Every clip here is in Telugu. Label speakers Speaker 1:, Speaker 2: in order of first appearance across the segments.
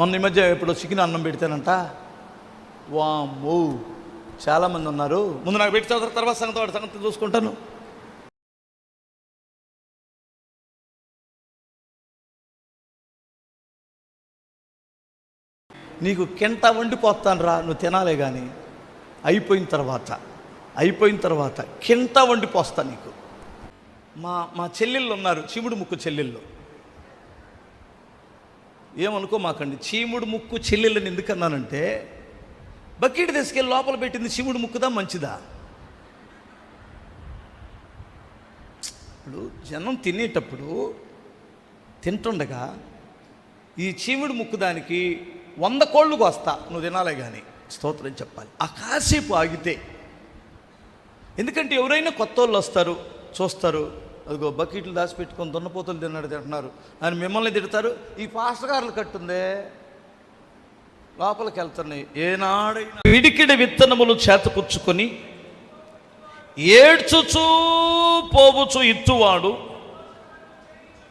Speaker 1: మొన్న ఈ మధ్య ఇప్పుడు చికెన్ అన్నం పెడితేనంట. వామ్మో చాలామంది ఉన్నారు. ముందు నాకు పెట్టి చదువు తర్వాత సంగతి వాడి సంగతి చూసుకుంటాను. నీకు కింట వండిపోతాను రా నువ్వు తినాలే కానీ అయిపోయిన తర్వాత అయిపోయిన తర్వాత కింట వండిపోస్తా నీకు. మా మా చెల్లెళ్ళు ఉన్నారు చిముడు ముక్కు చెల్లెళ్ళు. ఏమనుకో మాకండి. చీముడు ముక్కు చెల్లెళ్ళని ఎందుకన్నానంటే బకెట్ తీసుకెళ్ళి లోపల పెట్టింది చీముడు ముక్కుదా మంచిదా? ఇప్పుడు జనం తినేటప్పుడు తింటుండగా ఈ చీముడు ముక్కు దానికి వంద కోళ్ళు కోస్తా నువ్వు తినాలే కానీ స్తోత్రం చెప్పాలి. ఆ కాసేపు ఆగితే ఎందుకంటే ఎవరైనా కొత్త వాళ్ళు వస్తారు చూస్తారు అదిగో బకెట్లు దాచిపెట్టుకొని దున్నపోతులు తిన్నాడు తింటున్నారు. అని మిమ్మల్ని తిడతారు ఈ పాస్టర్గారులు కట్టుందే. లోపలికి వెళ్తున్నాయి. ఏనాడైనా విడికిడి విత్తనములు చేతపుచ్చుకొని ఏడ్చుచూ పోవుచు ఇత్తువాడు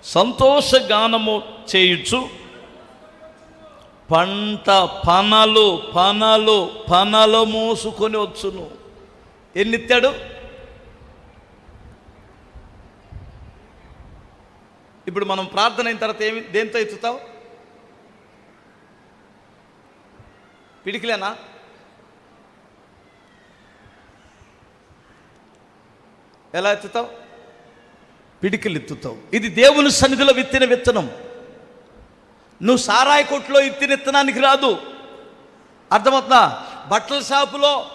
Speaker 1: సంతోష గానము చేయుచు పంట పనలు పనలు పనలు మోసుకొని వచ్చును. ఎన్నిత్తాడు? ఇప్పుడు మనం ప్రార్థన అయిన తర్వాత ఏమి దేంతో ఎత్తుతావు? పిడికిలేనా? ఎలా ఎత్తుతావు? పిడికిలు ఎత్తుతావు. ఇది దేవుని సన్నిధిలో విత్తిన విత్తనం. నువ్వు సారాయి కొట్లో ఇత్తిన విత్తనానికి రాదు. అర్థమవుతుందా? బట్టల షాపులో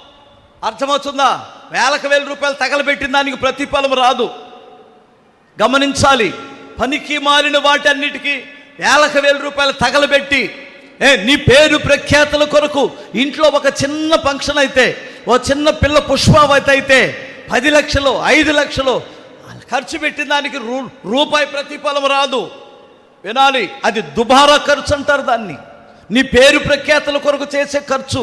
Speaker 1: అర్థమవుతుందా? వేలకు వేల రూపాయలు తగలబెట్టిన దానికి ప్రతిఫలం రాదు. గమనించాలి. పనికి మారిన వాటన్నిటికీ వేలకు వేల రూపాయలు తగలబెట్టి ఏ నీ పేరు ప్రఖ్యాతుల కొరకు ఇంట్లో ఒక చిన్న ఫంక్షన్ అయితే ఓ చిన్న పిల్ల పుష్పావతి అయితే పది లక్షలు ఐదు లక్షలు ఖర్చు పెట్టిన దానికి రూ రూపాయి ప్రతిఫలం రాదు. వినాలి అది దుబారా ఖర్చు అంటారు దాన్ని. నీ పేరు ప్రఖ్యాతుల కొరకు చేసే ఖర్చు.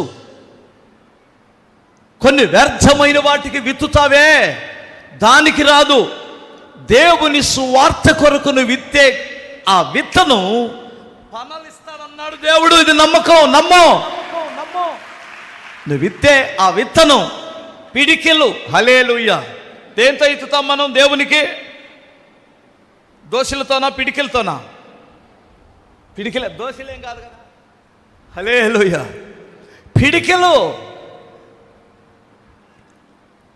Speaker 1: కొన్ని వ్యర్థమైన వాటికి విత్తుతావే దానికి రాదు. దేవుని సువార్త కొరకు నువ్వు విత్తే ఆ విత్తను పనలిస్తానన్నాడు దేవుడు. ఇది నమ్మకం నమ్మో. నమ్మో నువ్వు విత్తే ఆ విత్తను పిడికిలు. హలేలుయ్య దేంతో ఎత్తుతాం మనం దేవునికి? దోశలతోనా పిడికిలతోనా? పిడికిల దోశలేం కాదు కదా. హలేలుయ్య పిడికిలు.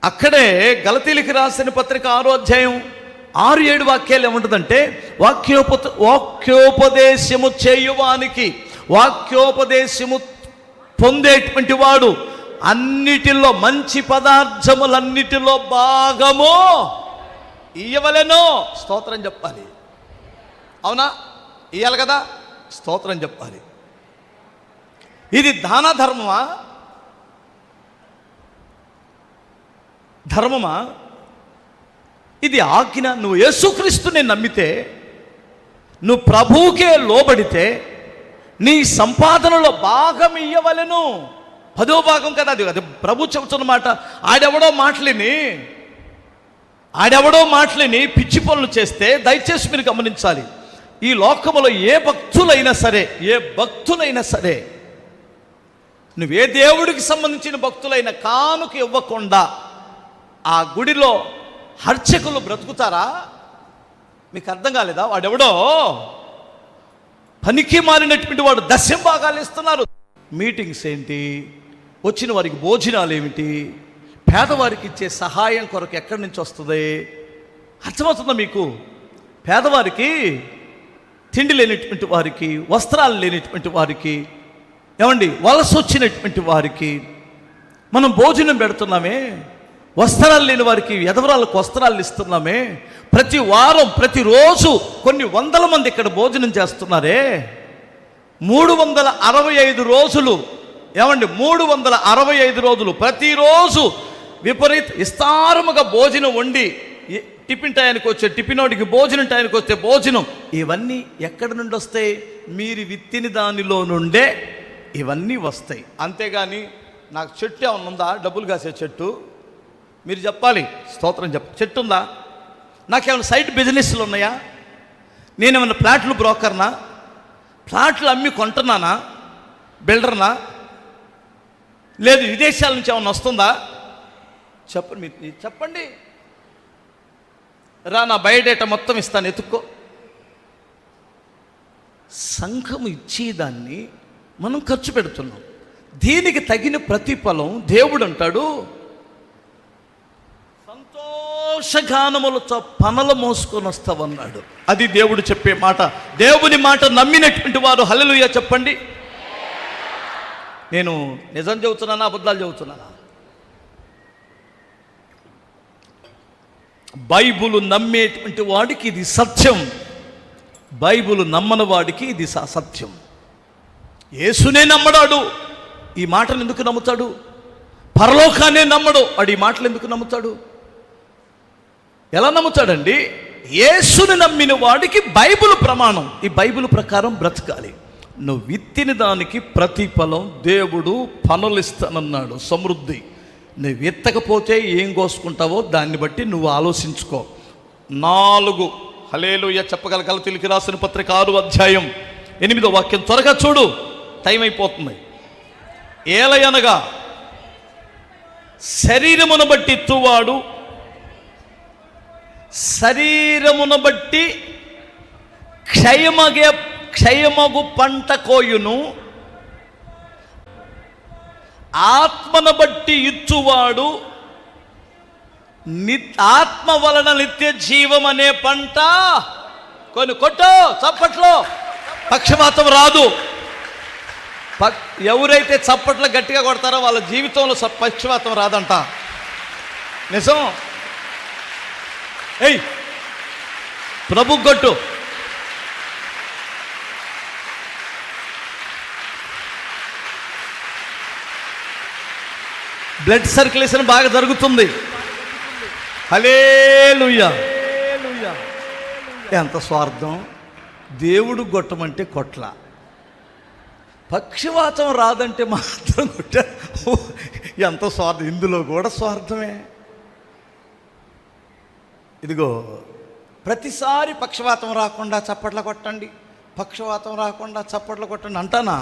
Speaker 1: అక్కడే గలతీలికి రాసిన పత్రిక ఆరో అధ్యాయం ఆరు ఏడు వాక్యాలు ఏముంటుందంటే వాక్యోప వాక్యోపదేశము చేయువానికి వాక్యోపదేశము పొందేటువంటి వాడు అన్నిటిలో మంచి పదార్థములన్నిటిలో భాగము ఇయ్యవలెనో స్తోత్రం చెప్పాలి. అవునా? ఇయ్యాలి కదా? స్తోత్రం చెప్పాలి. ఇది దాన ధర్మమా? ధర్మమా? ఇది ఆజ్ఞ. నువ్వు యేసుక్రీస్తుని నమ్మితే నువ్వు ప్రభువుకే లోబడితే నీ సంపాదనలో భాగం ఇయ్యవలను. పదో భాగం కదా అది అది ప్రభు చెబుతున్నమాట ఆడెవడో మాటలిని ఆడెవడో మాటలిని పిచ్చి పనులు చేస్తే దయచేసి మీరు గమనించాలి. ఈ లోకములో ఏ భక్తులైనా సరే ఏ భక్తులైనా సరే నువ్వే దేవుడికి సంబంధించిన భక్తులైన కానుక ఇవ్వకుండా ఆ గుడిలో హర్చకులు బ్రతుకుతారా? మీకు అర్థం కాలేదా? వాడెవడో? పనికి మారినటువంటి వాడు దశం భాగాలు ఇస్తున్నారు. మీటింగ్స్ ఏంటి? వచ్చిన వారికి భోజనాలు ఏమిటి? పేదవారికి ఇచ్చే సహాయం కొరకు ఎక్కడి నుంచి వస్తుంది? అర్థమవుతుందా మీకు? పేదవారికి తిండి లేనటువంటి వారికి వస్త్రాలు లేనటువంటి వారికి ఏమండి వలస వచ్చినటువంటి వారికి మనం భోజనం పెడుతున్నామే? వస్త్రాలు లేని వారికి ఎదవరాలకు వస్త్రాలు ఇస్తున్నామే. ప్రతి వారం ప్రతిరోజు కొన్ని వందల మంది ఇక్కడ భోజనం చేస్తున్నారే. మూడు వందల అరవై ఐదు రోజులు ఏమండి మూడు వందల అరవై ఐదు రోజులు ప్రతిరోజు విపరీత విస్తారముగా భోజనం వండి టిఫిన్ టయానికి వచ్చే టిఫినోడికి భోజనం టయానికి వస్తే భోజనం ఇవన్నీ ఎక్కడి నుండి వస్తాయి? మీరు విత్తిన దానిలో నుండే ఇవన్నీ వస్తాయి. అంతేగాని నాకు చెట్టు ఏమన్నా ఉందా? డబ్బులు కాసే చెట్టు. మీరు చెప్పాలి. స్తోత్రం చెప్ప చెట్టు ఉందా నాకేమైనా సైట్ బిజినెస్లు ఉన్నాయా? నేనేమైనా ప్లాట్లు బ్రోకర్నా? ప్లాట్లు అమ్మి కొంటున్నానా? బిల్డర్నా? లేదు విదేశాల నుంచి ఏమైనా వస్తుందా? చెప్పండి మీరు చెప్పండి. రా నా బయోడేటా మొత్తం ఇస్తాను ఎత్తుక్కో. సంఘం ఇచ్చేదాన్ని మనం ఖర్చు పెడుతున్నాం. దీనికి తగిన ప్రతిఫలం దేవుడు అంటాడు. సంతోషగానములతో పనలు మోసుకొని వస్తావన్నాడు అది దేవుడు చెప్పే మాట. దేవుని మాట నమ్మినటువంటి వారు హల్లెలూయా చెప్పండి. నేను నిజం చెబుతున్నానా అబద్ధాలు చెబుతున్నానా? బైబుల్ నమ్మేటువంటి వాడికి ఇది సత్యం. బైబుల్ నమ్మని వాడికి ఇది సత్యం. యేసునే నమ్మడాడు. ఈ మాటలు ఎందుకు నమ్ముతాడు? పరలోకాన్నే నమ్మడు. వాడు ఈ మాటలు ఎందుకు నమ్ముతాడు? ఎలా నమ్ముతాడండి? యేసుని నమ్మిన వాడికి బైబిల్ ప్రమాణం. ఈ బైబిల్ ప్రకారం బ్రతకాలి. నువ్వు విత్తిన దానికి ప్రతిఫలం దేవుడు పనులు ఇస్తానన్నాడు సమృద్ధి. నువ్వు విత్తకపోతే ఏం కోసుకుంటావో దాన్ని బట్టి నువ్వు ఆలోచించుకో. నాలుగు. హలేలుయ చెప్పగలగల తిలికి రాసిన పత్రిక ఆరు అధ్యాయం ఎనిమిదో వాక్యం. త్వరగా చూడు. టైం అయిపోతుంది. ఏలయనగా శరీరమును బట్టి ఇత్తువాడు శరీరమును బట్టి క్షయమగే క్షయమగు పంట కోయును. ఆత్మను బట్టి ఇచ్చువాడు ని ఆత్మ వలన నిత్య జీవం అనే పంట కొన్ని కొట్టు చప్పట్లో. పక్షపాతం రాదు. ఎవరైతే చప్పట్లు గట్టిగా కొడతారో వాళ్ళ జీవితంలో పక్షపాతం రాదంట. నిజం? ఏయ్ ప్రభు కొట్టు. బ్లడ్ సర్క్యులేషన్ బాగా జరుగుతుంది. హలేలుయ్యా ఎంత స్వార్థం? దేవుడు కొట్టమంటే కొట్ల. పక్షివాతం రాదంటే మాత్రం కొట్ట. ఎంత స్వార్థం. ఇందులో కూడా స్వార్థమే. ఇదిగో ప్రతిసారి పక్షవాతం రాకుండా చప్పట్లు కొట్టండి. పక్షవాతం రాకుండా చప్పట్లు కొట్టండి అంటానా?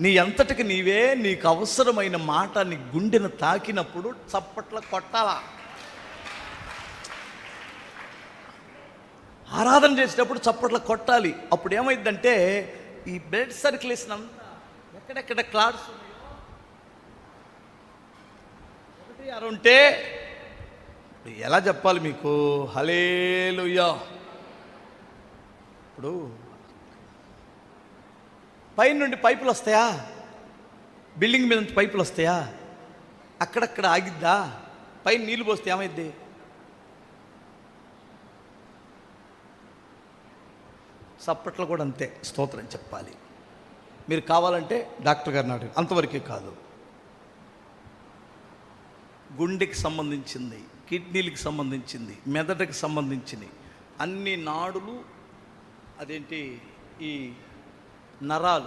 Speaker 1: నీ అంతటికి నీవే నీకు అవసరమైన మాట నీ గుండెను తాకినప్పుడు చప్పట్లు కొట్టాలా? ఆరాధన చేసేటప్పుడు చప్పట్లు కొట్టాలి. అప్పుడు ఏమైందంటే ఈ బ్లడ్ సర్క్యులేషన్ అంతా ఎక్కడెక్కడ క్లాట్స్ ఒకటి ఉంటే ఎలా చెప్పాలి మీకు? హలేలుయా ఇప్పుడు పైన నుండి పైపులు వస్తాయా? బిల్డింగ్ మీద నుంచి పైపులు వస్తాయా? అక్కడక్కడ ఆగిద్దా? పైన నీళ్ళు పోస్తే ఏమైద్ది? సప్పట్లో కూడా అంతే స్తోత్రం చెప్పాలి. మీరు కావాలంటే డాక్టర్ గారిని అడగండి. అంతవరకే కాదు. గుండెకి సంబంధించింది కిడ్నీలకు సంబంధించింది మెదడుకి సంబంధించింది అన్ని నాడులు అదేంటి ఈ నరాలు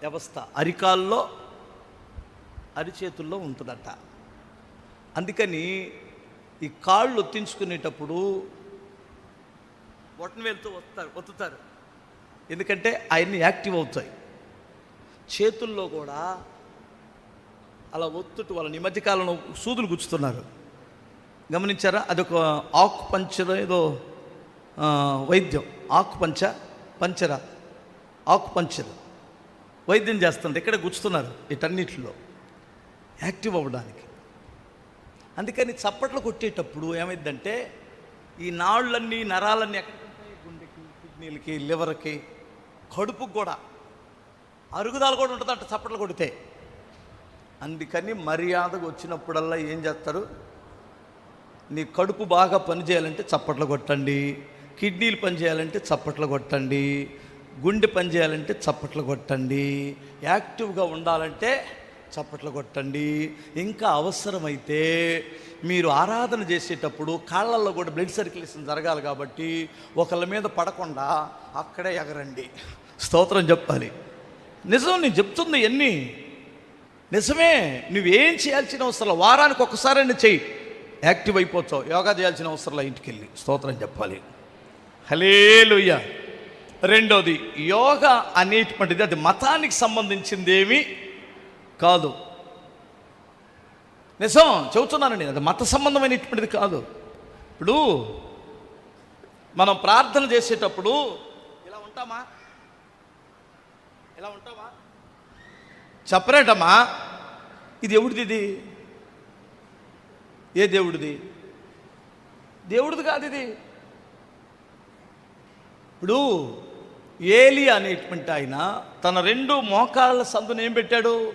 Speaker 1: వ్యవస్థ అరికాల్లో అరిచేతుల్లో ఉంటుందట. అందుకని ఈ కాళ్ళు ఒత్తించుకునేటప్పుడు బొట్టన వెళ్తూ వస్తారు ఒత్తుతారు. ఎందుకంటే అవన్నీ యాక్టివ్ అవుతాయి. చేతుల్లో కూడా అలా ఒత్తుటి వాళ్ళని ఈ మధ్యకాలంలో సూదులు గుచ్చుతున్నారు. గమనించారా? అదొక ఆకు పంచర ఏదో వైద్యం. ఆకు పంచ పంచర. ఆకు పంచర వైద్యం చేస్తుంది ఇక్కడ గుచ్చుతున్నారు వీటన్నిటిలో. యాక్టివ్ అవ్వడానికి. అందుకని చప్పట్లు కొట్టేటప్పుడు ఏమైందంటే ఈ నాళ్ళన్నీ నరాలన్నీ ఎక్కడికి గుండెకి కిడ్నీలకి లివర్కి. కడుపుకు కూడా. అరుగుదల కూడా ఉంటుందంట చప్పట్లు కొడితే. అందుకని మర్యాదగా వచ్చినప్పుడల్లా ఏం చేస్తారు? నీ కడుపు బాగా పనిచేయాలంటే చప్పట్లు కొట్టండి. కిడ్నీలు పనిచేయాలంటే చప్పట్లు కొట్టండి. గుండె పనిచేయాలంటే చప్పట్లు కొట్టండి. యాక్టివ్గా ఉండాలంటే చప్పట్లు కొట్టండి. ఇంకా అవసరమైతే మీరు ఆరాధన చేసేటప్పుడు కాళ్ళల్లో కూడా బ్లడ్ సర్క్యులేషన్ జరగాలి కాబట్టి ఒకళ్ళ మీద పడకుండా అక్కడే ఎగరండి. స్తోత్రం చెప్పాలి. నిజం నేను చెప్తుంది ఎన్ని? నిజమే నువ్వేం చేయాల్సిన అవసరం వారానికి ఒక్కసారైనా చెయ్యి. యాక్టివ్ అయిపోతావు. యోగా చేయాల్సిన అవసరం ఇంటికి వెళ్ళి స్తోత్రం చెప్పాలి. హలేలుయ్య రెండోది యోగా అనేటువంటిది అది మతానికి సంబంధించిందేమి కాదు. నిజం చెబుతున్నానండి అది మత సంబంధమైనటువంటిది కాదు. ఇప్పుడు మనం ప్రార్థన చేసేటప్పుడు ఇలా ఉంటామా? ఇలా ఉంటామా చెప్పరేటమ్మా. ఇది ఎవడిది? ఇది ఏ దేవుడిది? దేవుడిది కాదు ఇది. ఇప్పుడు ఏలి అనేటువంటి ఆయన తన రెండు మోకాళ్ళ సందును ఏం పెట్టాడు?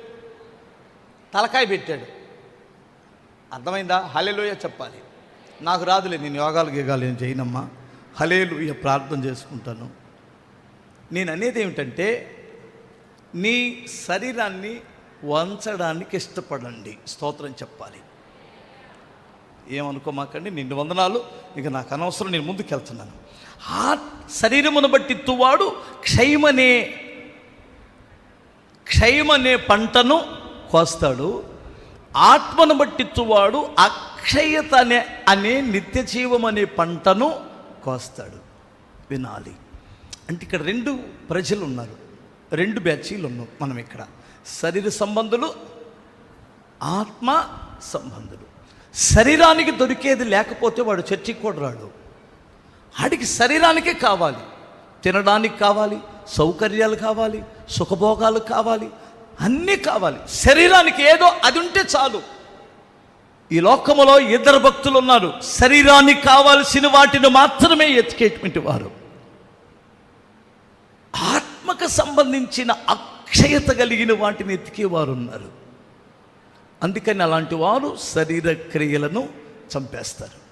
Speaker 1: తలకాయ పెట్టాడు. అర్థమైందా? హలేలోయ చెప్పాలి. నాకు రాదులే నేను యోగాలు గీగాలు ఏం చేయనమ్మా. హలేలుయ ప్రార్థన చేసుకుంటాను. నేను అనేది ఏమిటంటే నీ శరీరాన్ని వంచడానికి ఇష్టపడండి. స్తోత్రం చెప్పాలి. ఏమనుకోమాకండి? నిన్ను వందనాలు. ఇక నాకు అనవసరం నేను ముందుకు వెళ్తున్నాను ఆ శరీరమును బట్టి తువాడు క్షయమనే క్షయమనే పంటను కోస్తాడు. ఆత్మను బట్టి తువాడు అక్షయత అనే అనే నిత్య జీవం అనే పంటను కోస్తాడు. వినాలి. అంటే ఇక్కడ రెండు ప్రజలు ఉన్నారు రెండు బ్యాచీలు ఉన్నాం మనం ఇక్కడ. శరీర సంబంధులు ఆత్మ సంబంధులు. శరీరానికి దొరికేది లేకపోతే వాడు చర్చికి కూడా రాడు. ఆడికి శరీరానికే కావాలి. తినడానికి కావాలి సౌకర్యాలు కావాలి సుఖభోగాలు కావాలి అన్నీ కావాలి. శరీరానికి ఏదో అది ఉంటే చాలు. ఈ లోకములో ఇద్దరు భక్తులు ఉన్నారు శరీరానికి కావాల్సిన వాటిని మాత్రమే ఎతికేటువంటి వారు. సంబంధించిన అక్షయత కలిగిన వాటిని ఎతికేవారు ఉన్నారు అందుకని అలాంటి వారు శరీర క్రియలను చంపేస్తారు.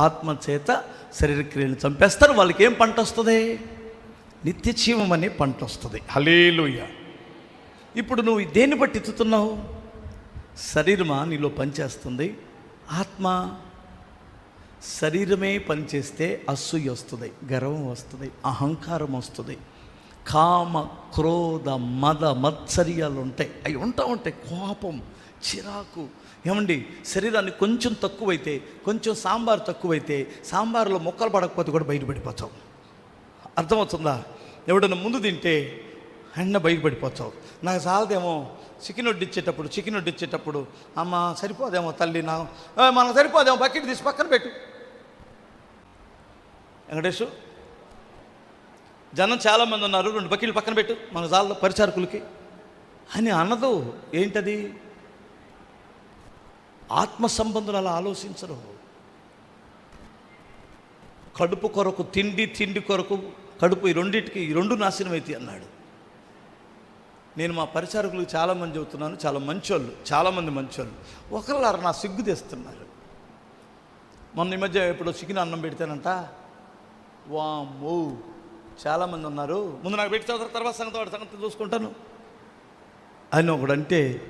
Speaker 1: ఆత్మ చేత శరీర క్రియలను చంపేస్తారు. వాళ్ళకి ఏం పంట వస్తుంది? నిత్య జీవం అనే పంట వస్తుంది. హలేలుయ ఇప్పుడు నువ్వు దేన్ని బట్టి ఎత్తుతున్నావు? శరీరమా? నీలో పనిచేస్తుంది. ఆత్మ? శరీరమే పనిచేస్తే అసూయ వస్తుంది గర్వం వస్తుంది అహంకారం వస్తుంది. కామ క్రోధ మద మత్సర్యాలు ఉంటాయి అవి ఉంటా ఉంటాయి. కోపం చిరాకు. ఏమండి? శరీరాన్ని కొంచెం తక్కువైతే కొంచెం సాంబార్ తక్కువైతే సాంబార్లో మొక్కలు పడకపోతే కూడా బయటపడిపోతావు. అర్థమవుతుందా? ఎవడన్నా ముందు తింటే అన్న బయటపడిపోతావు. నాకు చాలదేమో చికెన్ వడ్డిచ్చేటప్పుడు చికెన్ వడ్డిచ్చేటప్పుడు అమ్మ సరిపోదేమో తల్లి నా మనకు సరిపోదేమో బకెట్ తీసి పక్కన పెట్టు. వెంకటేషు జనం చాలామంది ఉన్నారు. రెండు బకెట్లు పక్కన పెట్టు మన జాల పరిచారకులకి. అని అన్నదు ఏంటది? ఆత్మ సంబంధులు అలా ఆలోచించరు. కడుపు కొరకు తిండి తిండి కొరకు కడుపు ఈ రెండింటికి ఈ రెండు నాశనం అయితే అన్నాడు. నేను మా పరిచారకులకు చాలామంది చెబుతున్నాను. చాలా మంచోళ్ళు చాలామంది మంచోళ్ళు. ఒకళ్ళు నా సిగ్గు తెస్తున్నారు. మొన్న ఈ మధ్య ఎప్పుడో చికెన్ అన్నం పెడితేనంట వామ్మో. చాలామంది ఉన్నారు. ముందు నాకు పెట్టి చదువు తర్వాత సంగతి వాడి సంగతి చూసుకుంటాను. అని ఒకడంటే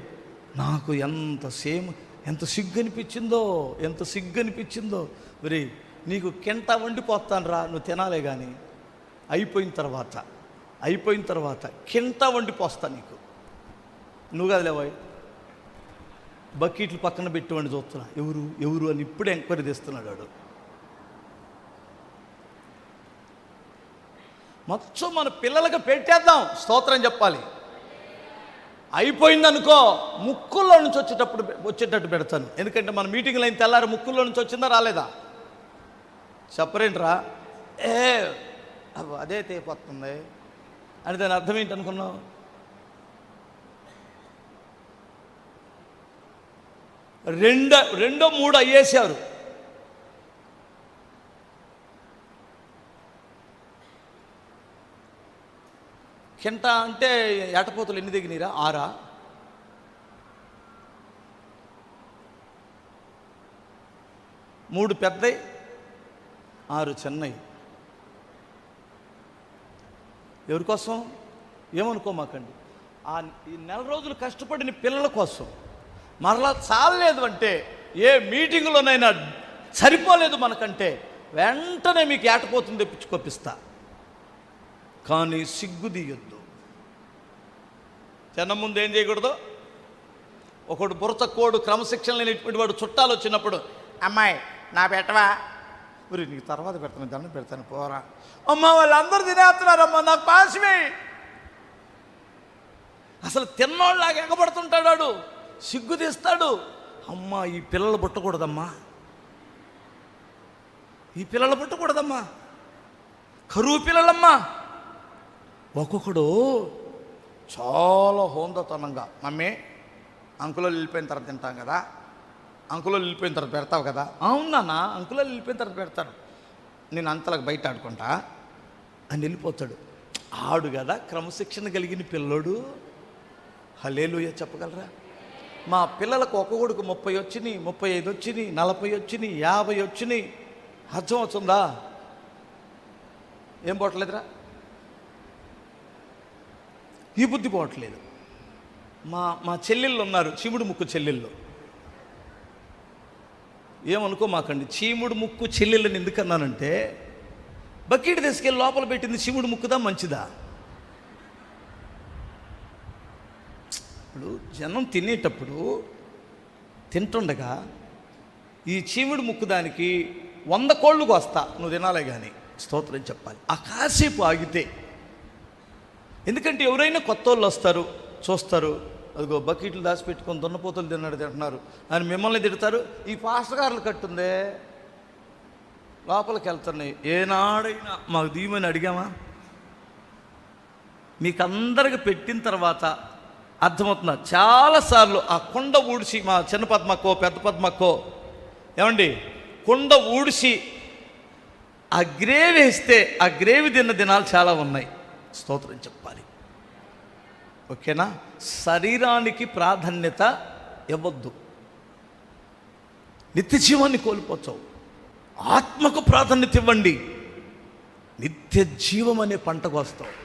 Speaker 1: నాకు ఎంత సేమ్ ఎంత సిగ్గు అనిపించిందో ఎంత సిగ్గు అనిపించిందో మరి నీకు కింట వండిపోతాను రా నువ్వు తినాలే కానీ అయిపోయిన తర్వాత అయిపోయిన తర్వాత కింట వండిపోస్తా నీకు. నువ్వు కదలేవాయి బకెట్లు పక్కన పెట్టుకోండి చూస్తున్నా. ఎవరు? ఎవరు? అని ఇప్పుడే ఎంక్వైరీ తెస్తున్నాడు వాడు. మొత్తం మన పిల్లలకు పెట్టేద్దాం. స్తోత్రం చెప్పాలి. అయిపోయిందనుకో ముక్కుల్లో నుంచి వచ్చేటప్పుడు వచ్చేటట్టు పెడతాను. ఎందుకంటే మన మీటింగ్లో అయిన తెల్లారి ముక్కుల్లో నుంచి వచ్చిందా రాలేదా? చెప్పరేంట్రా? ఏ అదే తేపోతుంది అని దాని అర్థం ఏంటనుకున్నావు? రెండో రెండో మూడు అయ్యేసారు. కింట అంటే ఏటపోతలు ఎన్ని దిగినీరా? ఆరా? మూడు పెద్దవి ఆరు చెన్నై. ఎవరి కోసం? ఏమనుకోమాకండి? ఆ ఈ నెల రోజులు కష్టపడిన పిల్లల కోసం. మరలా చాలలేదు అంటే ఏ మీటింగులోనైనా సరిపోలేదు మనకంటే వెంటనే మీకు ఏటపోతుంది తెప్పించుకొప్పిస్తా కానీ సిగ్గు జనం ముందు ఏం చేయకూడదు? ఒకడు బురత కోడు క్రమశిక్షణ లేనిటువంటి వాడు చుట్టాలు వచ్చినప్పుడు అమ్మాయి నా పెట్టవా? మరి నీకు తర్వాత పెడతాను దండం పెడతాను పోరా. అమ్మ వాళ్ళందరూ తినేస్తున్నారమ్మా నాకు పాశమే. అసలు తిన్నోళ్ళలాగా ఎగబడుతుంటాడు వాడు. సిగ్గు తీస్తాడు. అమ్మా ఈ పిల్లలు పుట్టకూడదమ్మా. ఈ పిల్లలు పుట్టకూడదమ్మా. కరువు పిల్లలమ్మా. ఒక్కొక్కడు చాలా హోందతనంగా. మమ్మీ అంకులో వెళ్ళిపోయిన తర్వాత తింటాం కదా. అంకులో వెళ్ళిపోయిన తర్వాత పెడతావు కదా. అవునా అంకులో వెళ్ళిపోయిన తర్వాత పెడతాడు నేను అంతలకు బయట ఆడుకుంటా. అని వెళ్ళిపోతాడు. ఆడు కదా క్రమశిక్షణ కలిగిన పిల్లోడు. హలేలుయ చెప్పగలరా? మా పిల్లలకు ఒక్కొక్కడికి ముప్పై వచ్చినాయి ముప్పై ఐదు వచ్చినాయి నలభై వచ్చినాయి యాభై వచ్చినాయి. అర్థం అవుతుందా? ఏం పోవట్లేదురా? ఈ బుద్ధి పోవట్లేదు. మా మా చెల్లెళ్ళు ఉన్నారు చీముడు ముక్కు చెల్లెళ్ళు. ఏమనుకో మాకండి చీముడు ముక్కు చెల్లెళ్ళని ఎందుకన్నానంటే బకెట్ తీసుకెళ్ళి లోపల పెట్టింది చీముడు ముక్కుదా మంచిదా? ఇప్పుడు జనం తినేటప్పుడు తింటుండగా ఈ చీముడు ముక్కు దానికి వంద కోళ్ళు వస్తా నువ్వు తినాలే కానీ స్తోత్రం చెప్పాలి. ఆ కాసేపు ఆగితే ఎందుకంటే ఎవరైనా కొత్త వాళ్ళు వస్తారు చూస్తారు. అదిగో బకెట్లు దాచిపెట్టుకొని దున్నపోతులు తిన్నాడు తింటున్నారు అని మిమ్మల్ని తిడతారు ఈ పాస్టర్ గారులు కట్టుందే. లోపలికి వెళ్తున్నాయి. ఏనాడైనా మాకు దీమని అడిగామా? మీకు అందరికి పెట్టిన తర్వాత అర్థమవుతుందా. చాలాసార్లు ఆ కుండ ఊడిసి మా చిన్న పద్మక్కో పెద్ద పద్మక్కో ఏమండి? కుండ ఊడిసి ఆ గ్రేవి వేస్తే ఆ గ్రేవి తిన్న దినాలు చాలా ఉన్నాయి. స్తోత్రం చెప్పాలి. ఓకేనా? శరీరానికి ప్రాధాన్యత ఇవ్వద్దు. నిత్య జీవాన్ని కోల్పోతావు. ఆత్మకు ప్రాధాన్యత ఇవ్వండి. నిత్య జీవం అనే పంటకు వస్తావు.